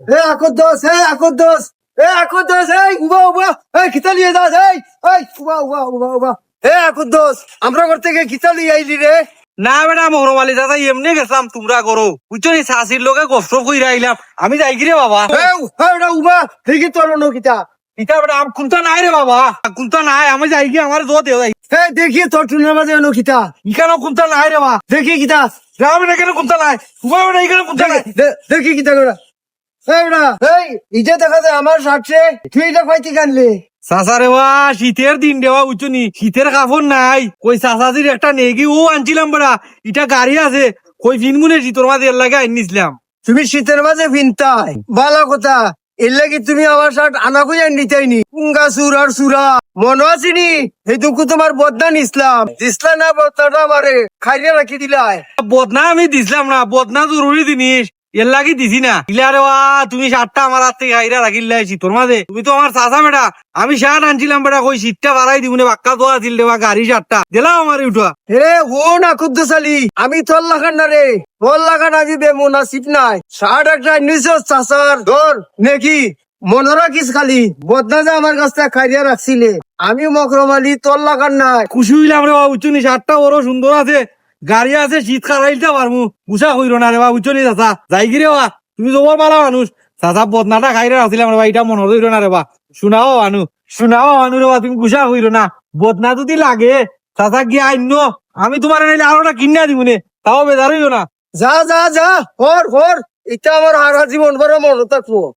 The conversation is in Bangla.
এ আকর দোষ আকর দোষ এ আকর দোষ এই উবা উবা এই খিতা লিয়ে যাস এই এই উবা উবা উবা উবা। এ আকর দোষ আমরা খিতা লিয়ে আইলি রে। না বেটা মহরমালি দাদা এমনি গেছিলাম তোমরা করো। বুঝছ নি শাশির লোকে গপ কইরা আইলাম। আমি যাই রে বাবা? এ ওটা উবা ঠিকই তোর নো খিতা ইটা বেটা আম কুন্তা নাই রে বাবা। কুন্তা নাই আমি যাই কি আমার দো দেও যাই। এ দেখি তোর টুনের মাঝে খিতা ইখানো কুন্তা নাই রে বা দেখি কিতা রাম এখানে কুন্তা নাই? উবা বেটা এখানে কুন্তা নাই? দেখি কিতা বেটা ইজে দেখা যায় আমার সাথে। তুই এটা পাইতি কানলে চাচা রে বা শীতের দিন দেওয়া উচ্চ নি শীতের কাপড় নাই। কই চাচাজির একটা নেগি ও আনছিলাম বেড়া এটা গাড়ি আছে। কই ফিনমুনে শীতর মাঝে এর লাগে আনিছিলাম তুমি শীতের মাঝে ভিনতাই বালা কথা এর লাগি তুমি আমার সাথে আনা খুঁজে নিতাইনি। উঙ্গা সুর আর সুরা মনে আছিনি এইটুকু তোমার বদনান ইসলাম দিসলা না বদনাটা আমারে খাইয়ে রাখি দিলাই। বদনা আমি দিছিলাম না বদনা জরুরি জিনিস। এর লাগি দিছি না। ইলা রে বা তুমি শার্টটা আমার হাত থেকে হাইরা রাখিল লাইছি তোর মাঝে। তুমি তো আমার চাচা বেটা। আমি শার্ট আনছিলাম বেটা কই শীতটা বাড়াই দিব না বাক্কা দোয়া দিল রে বা গাড়ি শার্টটা দিলাম আমার উঠা হে ও না কুদ্দুসালি আমি তোর লাগান না রে। তোর লাগান আমি বে মুনাসিব নাই। ষাট একটা নিশ্চয় চাষার ধর নাকি। মনে রাখিস খালি বদনা যে আমার কাছ থেকে খাইয়া রাখছিলে। আমি মকরম আলী তোর লাগান নাই। খুশি হইলাম রে বাবা উচ্চনি শার্টটা ওরও সুন্দর আছে। গাড়ি আছে, শীত খারাইলতে পারমু গুছা কইর না রে বাবা উচ্চনি চাচা। যাই কি রে বা, তুমি জবর ভালো মানুষ। চাচা বদনাটা খাইরে রাখছিলাম রে বা এটা মনে হইল না রে বা। শুনাও আনু শুনাও আনু রে বা, তুমি গুছা কইর না। বদনা যদি লাগে, চাচা গিয়ে আইন আমি তোমার নাইলে আরোটা কিনা দিব নে? তাও বেজার হইল না। যা যা যা হর হর এটা আমার হারা জীবন ভরে মনে থাকব।